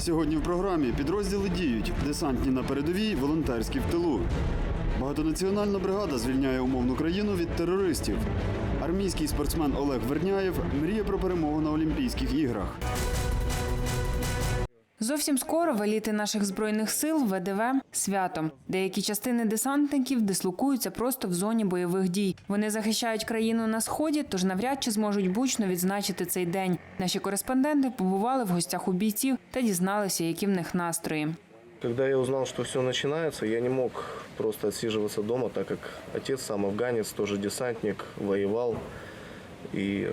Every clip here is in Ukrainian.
Сьогодні в програмі підрозділи діють десантні на передовій, волонтерські в тилу. Багатонаціональна бригада звільняє умовну країну від терористів. Армійський спортсмен Олег Верняєв мріє про перемогу на Олімпійських іграх. Зовсім скоро в еліти наших збройних сил ВДВ свято. Деякі частини десантників дислокуються просто в зоні бойових дій. Вони захищають країну на сході, тож навряд чи зможуть бучно відзначити цей день. Наші кореспонденти побували в гостях у бійців та дізналися, які в них настрої. Когда я узнал, что все начинается, я не мог просто отсиживаться дома, так как отец сам афганец, тоже десантник, воевал. И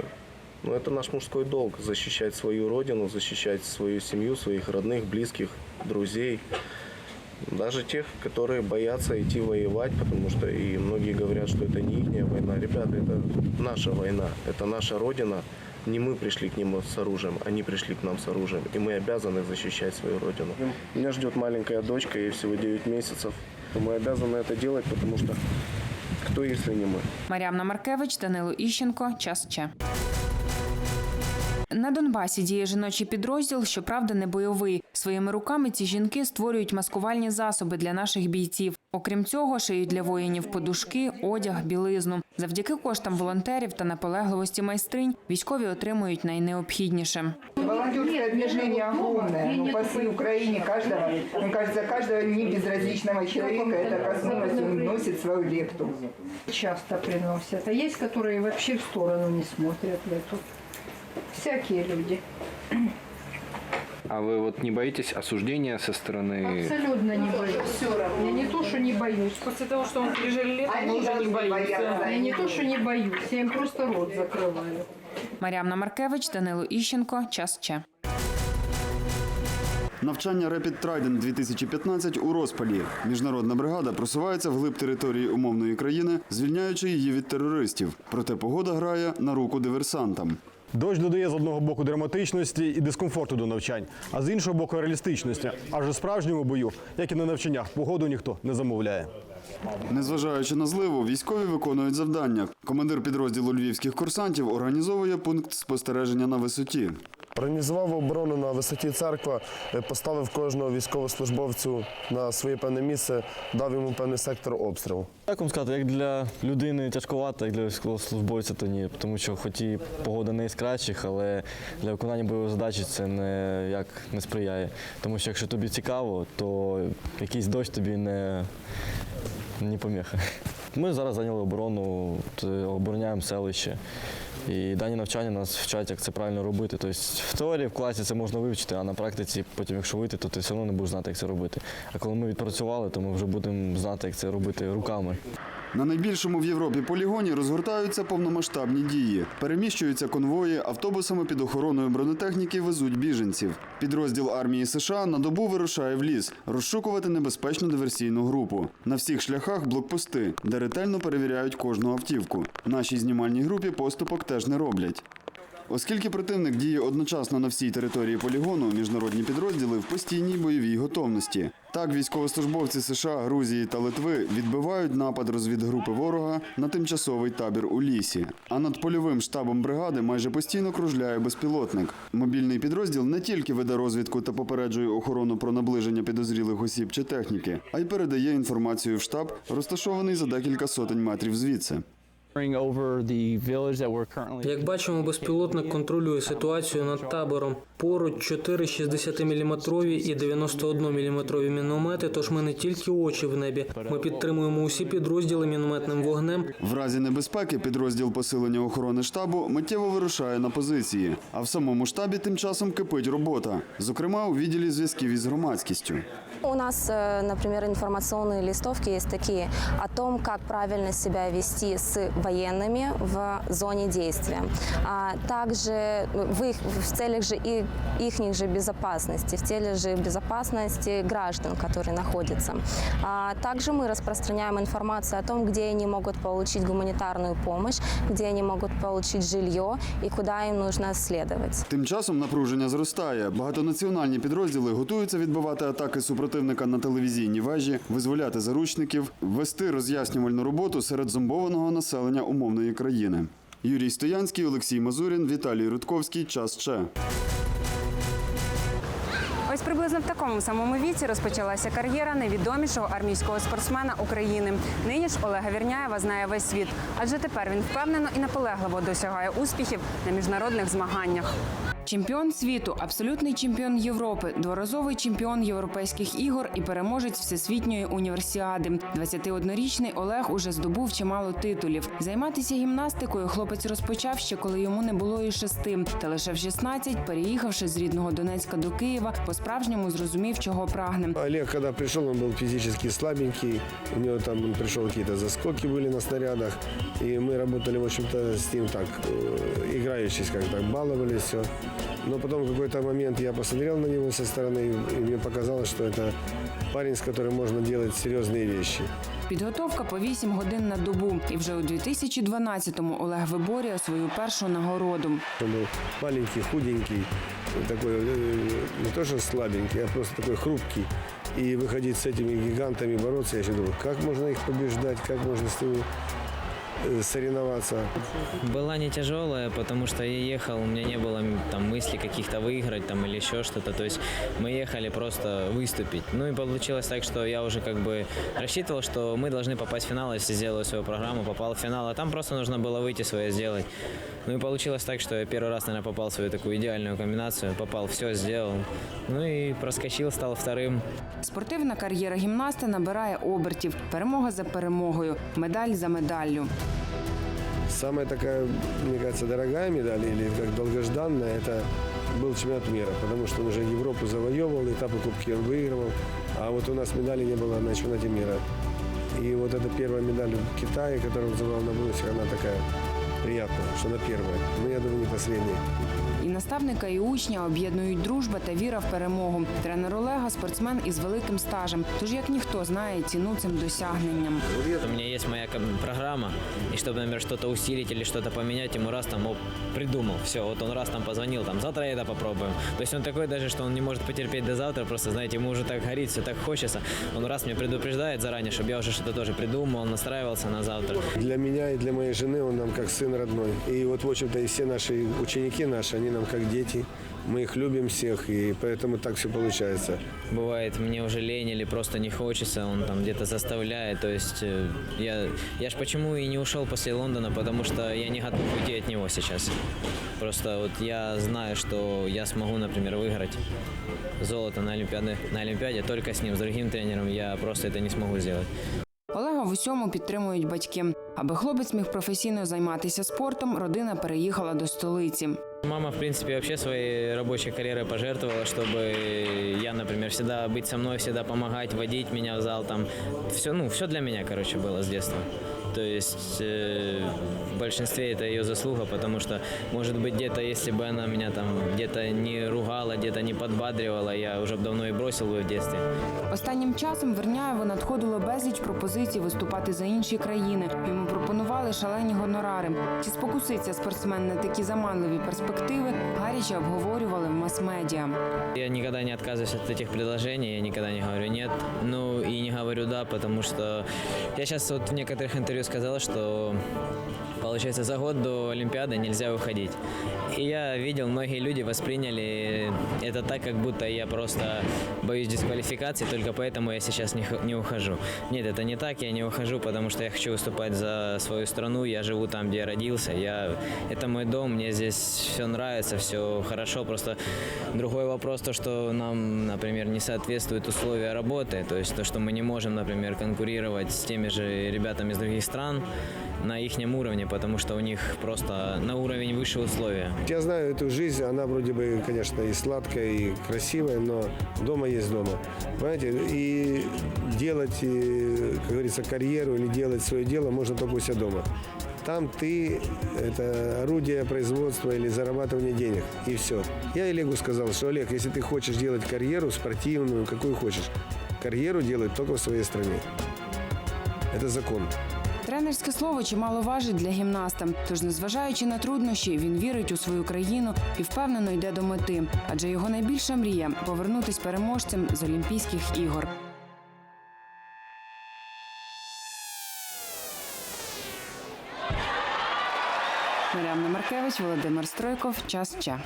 ну, это наш мужской долг – защищать свою родину, защищать свою семью, своих родных, близких, друзей. Даже тех, которые боятся идти воевать, потому что и многие говорят, что это не их война. Ребята, это наша война, это наша родина. Не мы пришли к ним с оружием, они пришли к нам с оружием. И мы обязаны защищать свою родину. Меня ждет маленькая дочка, ей всего 9 месяцев. Мы обязаны это делать, потому что кто, если не мы? Мар'ямна Маркевич, Данило Іщенко. Час Че. На Донбасі діє жіночий підрозділ, щоправда, не бойовий. Своїми руками ці жінки створюють маскувальні засоби для наших бійців. Окрім цього, шиють для воїнів подушки, одяг, білизну. Завдяки коштам волонтерів та наполегливості майстринь військові отримують найнеобхідніше. Волонтерское движение огромное. Ну, по всей Украине каждого, мне кажется, каждого небезразличного человека это коснулось, он вносит свою лепту. часто приносят. А есть, которые вообще в сторону не смотрят эту. Всякие люди. А вы вот не боитесь осуждения со стороны? Абсолютно не боюсь. Я не то, что не боюсь. После того, что он пережили лето, Они мы уже не должны боюсь. бояться. Я не то, что не боюсь, я им просто рот закрываю. Мар'ямна Маркевич, Данило Іщенко. Час Че. Навчання Rapid Trident 2015 у розпалі. Міжнародна бригада просувається вглиб території умовної країни, звільняючи її від терористів. Проте погода грає на руку диверсантам. Дощ додає з одного боку драматичності і дискомфорту до навчань, а з іншого боку реалістичності. Адже у справжньому бою, як і на навчаннях, погоду ніхто не замовляє. Незважаючи на зливу, військові виконують завдання. Командир підрозділу львівських курсантів організовує пункт спостереження на висоті. Організував оборону на висоті церква, е, поставив кожного військовослужбовцю на своє певне місце, дав йому певний сектор обстрілу. Як вам сказати, як для людини тяжковато, як для військовослужбовця, то ні. Тому що хоч і погода не із кращих, але для виконання бойової задачі це не як не сприяє. Тому що якщо тобі цікаво, то якийсь дощ тобі не, не поміха. Ми зараз зайняли оборону, обороняємо селище. І дані навчання нас вчать, як це правильно робити. Тобто в теорії в класі це можна вивчити, а на практиці, потім, якщо вийти, то ти все одно не будеш знати, як це робити. А коли ми відпрацювали, то ми вже будемо знати, як це робити руками. На найбільшому в Європі полігоні розгортаються повномасштабні дії. Переміщуються конвої, автобусами під охороною бронетехніки везуть біженців. Підрозділ армії США на добу вирушає в ліс розшукувати небезпечну диверсійну групу. На всіх шляхах блокпости, де ретельно перевіряють кожну автівку. Нашій знімальній групі поступок теж не роблять. Оскільки противник діє одночасно на всій території полігону, міжнародні підрозділи в постійній бойовій готовності. Так, військовослужбовці США, Грузії та Литви відбивають напад розвідгрупи ворога на тимчасовий табір у лісі. А над польовим штабом бригади майже постійно кружляє безпілотник. Мобільний підрозділ не тільки веде розвідку та попереджує охорону про наближення підозрілих осіб чи техніки, а й передає інформацію в штаб, розташований за декілька сотень метрів звідси. Як бачимо, безпілотник контролює ситуацію над табором. Поруч 4 60-мм і 91-мм міномети, тож ми не тільки очі в небі. Ми підтримуємо усі підрозділи мінометним вогнем. В разі небезпеки підрозділ посилення охорони штабу миттєво вирушає на позиції, а в самому штабі тим часом кипить робота, зокрема у відділі зв'язків із громадськістю. У нас, э, например, информационные листовки есть такие о том, как правильно себя вести с военными в зоне действия. А также в, их, в целях же и их же безопасности, в целях же безопасности граждан, которые находятся. А также мы распространяем информацию о том, где они могут получить гуманитарную помощь, где они могут получить жилье и куда им нужно следовать. Тим часом напруження зростає. Багатонаціональні підрозділи готуються відбивати атаки супротивника на телевізійні вежі, визволяти заручників, вести роз'яснювальну роботу серед зомбованого населення умовної країни. Юрій Стоянський, Олексій Мазурін, Віталій Рудковський. Час ще. Ось приблизно в такому самому віці розпочалася кар'єра найвідомішого армійського спортсмена України. Нині ж Олега Вірняєва знає весь світ, адже тепер він впевнено і наполегливо досягає успіхів на міжнародних змаганнях. Чемпіон світу, абсолютний чемпіон Європи, дворазовий чемпіон європейських ігор і переможець всесвітньої універсіади. 21-річний Олег уже здобув чимало титулів. Займатися гімнастикою хлопець розпочав ще коли йому не було і шести. Та лише в 16, переїхавши з рідного Донецька до Києва, по-справжньому зрозумів, чого прагне. Олег, когда пришел, он был физически слабенький. У него там он пришел какие-то заскоки были на снарядах. И мы работали, в общем-то, с ним так, э, играючись, как так, баловались все. Но потом в какой-то момент я посмотрел на него со стороны, и мне показалось, что это парень, с которым можно делать серьезные вещи. Підготовка по 8 годин на добу. І вже у 2012-му Олег виборює свою першу нагороду. Он был маленький, худенький, такой э, не то что слабенький, а просто такой хрупкий. И выходить с этими гигантами бороться, я еще думаю, как можно их побеждать, как можно с ними э, соревноваться. Была не тяжелая, потому что я ехал, у меня не было м, там мыслей каких-то выиграть там или еще что-то. То есть мы ехали просто выступить. Ну и получилось так, что я уже как бы рассчитывал, что мы должны попасть в финал, если сделаю свою программу, попал в финал, а там просто нужно было выйти свое сделать. Ну и получилось так, что я первый раз, наверное, попал в свою такую идеальную комбинацию, попал, все сделал. Ну и проскочил, стал вторым. Спортивна кар'єра гімнаста набирає обертів. Перемога за перемогою, медаль за медаллю. Самая такая, мне кажется, дорогая медаль или как долгожданная, это был чемпионат мира, потому что он уже Европу завоевывал, этапы кубки он выигрывал, а вот у нас медали не было на чемпионате мира. И вот эта первая медаль в Китае, которую он забрал на брусьях, она такая приятная, что она первая. Но я думаю, не последняя. І наставника, і учня об'єднують дружба та віра в перемогу. Тренер Олега спортсмен із великим стажем. Тож як ніхто знає ціну цим досягненням. У меня есть моя как бы, программа, и чтобы, например, что-то усилить или что-то поменять, ему раз там оп, придумал. Все, вот он раз там позвонил, там, завтра это попробуем. То есть он такой даже, что он не может потерпеть до завтра, просто, знаете, ему уже так горит, все так хочется. Он раз мне предупреждает заранее, чтобы я уже что-то тоже придумал, настраивался на завтра. Для меня и для моей жены он нам как сын родной. И вот, в общем-то, и все наши ученики наши, они нам как дети. Мы их любим всех, и поэтому так все получается. Бывает, мне уже лень или просто не хочется, он там где-то заставляет. То есть э, я, я ж почему и не ушел после Лондона, потому что я не готов уйти от него сейчас. Просто вот я знаю, что я смогу, например, выиграть золото на Олимпиаде, на Олимпиаде только с ним, с другим тренером я просто это не смогу сделать. Олега в усьому підтримують батьки. Аби хлопець міг професійно займатися спортом, родина переїхала до столиці. Мама, в принципе, вообще своей рабочей карьерой пожертвовала, чтобы я, например, всегда быть со мной, всегда помогать, водить меня в зал, там, все, ну, все для меня, короче, было с детства. То есть э, в большинстве это ее заслуга, потому что, может быть, где-то, если бы она меня там где-то не ругала, где-то не подбадривала, я уже б давно и бросил бы в детстве. Останнім часом Верняєву надходило безліч пропозицій виступати за інші країни. Йому пропонували шалені гонорари. Чи спокуситься спортсмен на такі заманливі перспективи, гаряче обговорювали в мас-медіа. Я никогда не отказываюсь от этих предложений, я никогда не говорю нет, ну и не говорю да, потому что я сейчас вот в некоторых интервью сказал, что получается за год до Олимпиады нельзя уходить. И я видел, многие люди восприняли это так, как будто я просто боюсь дисквалификации, только поэтому я сейчас не, не ухожу. Нет, это не так, я не ухожу, потому что я хочу выступать за свою страну, я живу там, где я родился, я, это мой дом, мне здесь все нравится, все хорошо, просто другой вопрос, то, что нам, например, не соответствуют условия работы, то есть то, что мы не можем, например, конкурировать с теми же ребятами из других стран на их уровне, потому что у них просто на уровень выше условия. Я знаю эту жизнь, она вроде бы, конечно, и сладкая, и красивая, но дома есть дома. Понимаете, и делать, как говорится, карьеру или делать свое дело можно только у себя дома. Там ты – это орудие производства или зарабатывания денег, и все. Я Олегу сказал, что, Олег, если ты хочешь делать карьеру спортивную, какую хочешь, карьеру делай только в своей стране. Это закон. Тренерське слово чимало важить для гімнаста. Тож, незважаючи на труднощі, він вірить у свою країну і впевнено йде до мети. Адже його найбільша мрія повернутись переможцем з Олімпійських ігор. Мар'яна Маркевич, Володимир Стройков. Час Че.